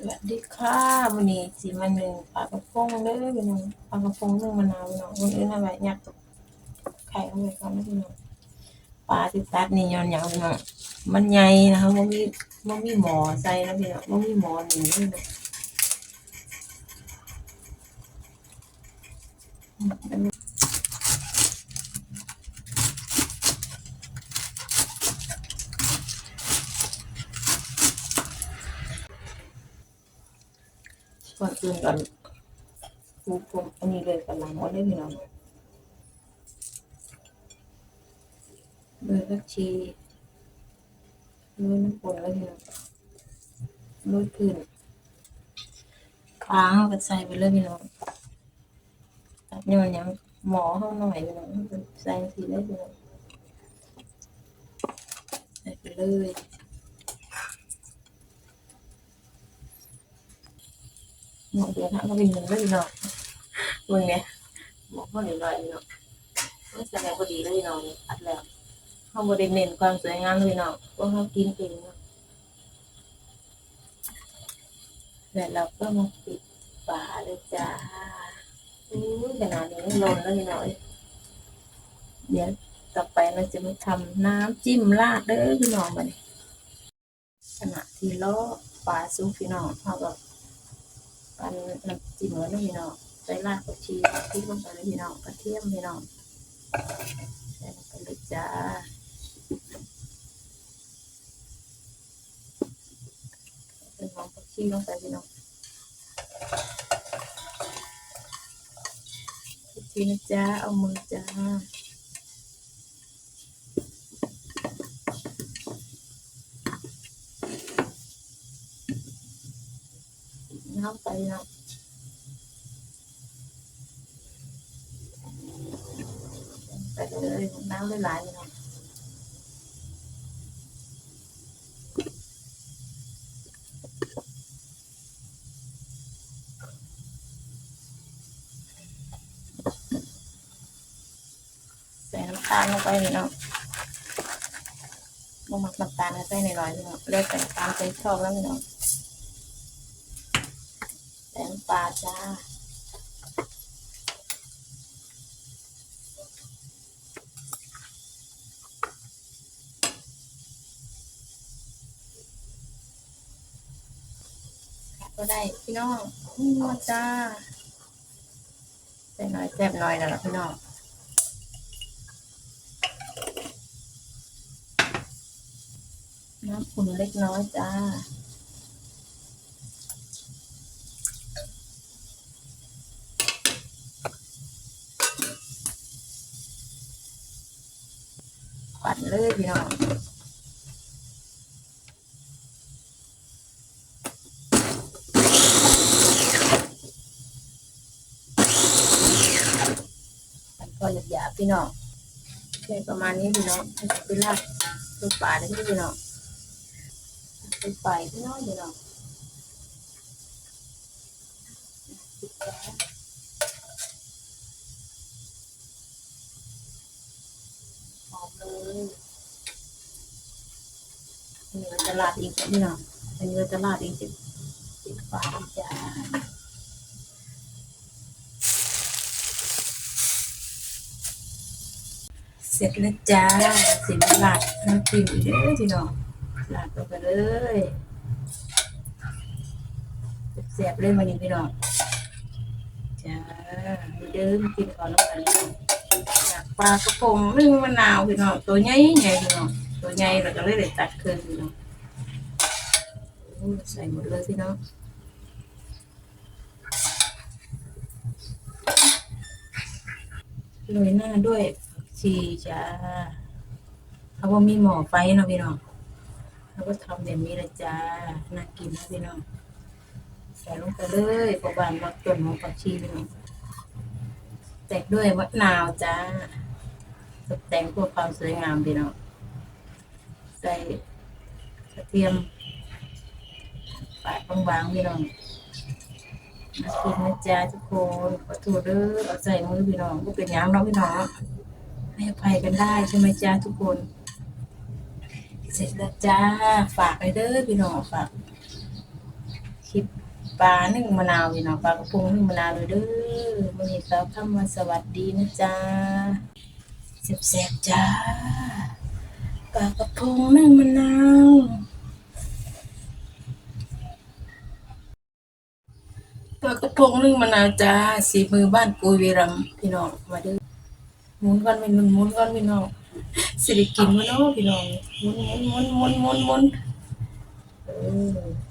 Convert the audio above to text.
สวัสดีค่ะวันนี้สิมาหนึ่งปลากระพงเด้อพี่น้องปลากระพงนึ่งมะนาวพี่น้องคนอื่นทำไมยัดไข่เข้าไปก่อนนะพี่น้องปลาที่ตัดนี่ย้อนหยังพี่น้องมันใหญ่นะคะมันมีมันมีหมอใส่นะพี่น้องมันมีหมอหนึ่งพี่น้อง ก่อนอื่นก่อนปูผมอันนี้เลยกำลังหมดเลยพี่น้องเลยผักชีโรยน้ำปนแล้วพี่น้องโรยขึ้นปลาเขาก็ใส่ไปเลยพี่น้องตัดย้อนหยังหมอเข้าหน่อยพี่น้องใส่ทีเลยพี่น้องใส่ไปเลย หมอเดือดเขาก็เป็นเงินเลยพี่น้องเมื่อนี้หมอเขาหน่อยๆพี่น้องไม่ใส่พอดีเลยพี่น้องอัดแล้วเขาบริเน้นความสวยงามเลยพี่น้องเพราเขากินเองเนาะแล้วเราก็มาปิดฝาเลยจ้าอู้ขนาดนี้ลนแล้วพี่น้องเดี๋ยวต่อไปเราจะมาทำน้ำจิ้มราดเด้อพี่น้องมาเนี่ยขณะที่ล้อปลาซุปพี่น้องเขาก็ ปันน้ำจิ้มแล้วพี่น้องใส่รากผักชีพริกลงไปเลยพี่น้องกระเทียมพี่น้องใส่ลงไปเลยจ้าเป็นหอมผักชีลงไปพี่น้องผักชีนะจ้าเอามือจ้า น้ำไปพี่น้องไปเลยน้ำหลายๆพี่น้องใส่น้ำตาลลงไปพี่น้องมักน้ำตาลใส่หน่อยๆพี่น้องเลือกแต่ตามใจชอบแล้วพี่น้อง ใส่น้ำปลาจ้าก็ได้พี่น้องนัวจ้าใส่น้อยแซ่บน้อยนะล่ะพี่น้องน้ำอุ่นเล็กน้อยจ้า ปั่นเลยพี่น้องปั่นพอหยาบๆพี่น้องแค่ประมาณนี้พี่น้องให้ไปลาดลูกปลาได้พี่น้องไปไปพี่น้องพี่น้องหอม เลยอันนี้เราจะลาดอีกพี่น้องอันนี้เราจะลาดอีกสิบสิบฝาทจ้าเสร็จแล้วจ้าสิมาลาดน้ำจิ้มอีกเด้อพี่น้องลาดลงไปเลยเสียบเลยมานี่พี่น้องจ้าเดิมกินก่อนแล้วกันอย ปลากระพงนึ่งมะนาวพี่น้องตัวใหญ่ใหญ่พี่น้องตัวใหญ่เราก็เลยได้ตัดคืนพี่น้องใส่หมดเลยพี่น้องโรยหน้าด้วยผักชีจ้าเขาว่ามีหม้อไฟเนาะพี่น้องเขาก็ทำแบบนี้ลยจ้าน่ากินนะพี่น้องใส่ลงไปเลยประบานมักต้นของผักชีพี่น้อง แตกด้วยมะนาวจ้าตกแต่งเพื่อความสวยงามพี่น้องใส่กระเทียมปาดบางๆพี่น้องน่ากินนะจ้าทุกคนขอโทษเด้อเอาใส่มือพี่น้องก็เป็นยังเนาะพี่น้องให้อภัยกันได้ใช่ไหมจ้าทุกคน เสร็จแล้วจ้าฝากไปเด้อพี่น้องฝากคลิป ปลาหนึ่งมะนาวพี่น้องปลากระพงหนึ่งมะนาวเลยเด้อมื้อนี้สาวคำมาสวัสดีนะจ๊ะแซ่บๆจ้าปลากระพงนึ่งมะนาวปลากระพงนึ่งมะนาวจ้าสีมือบ้านกุยวีรัมพี่น้องมาเด้อหมุนก่อนเป็นหมุนก่อนพี่น้องสิได้กินมื้อเนาะพี่น้องหมุนหมุนหมุนหมุนหมุนหมุนเออ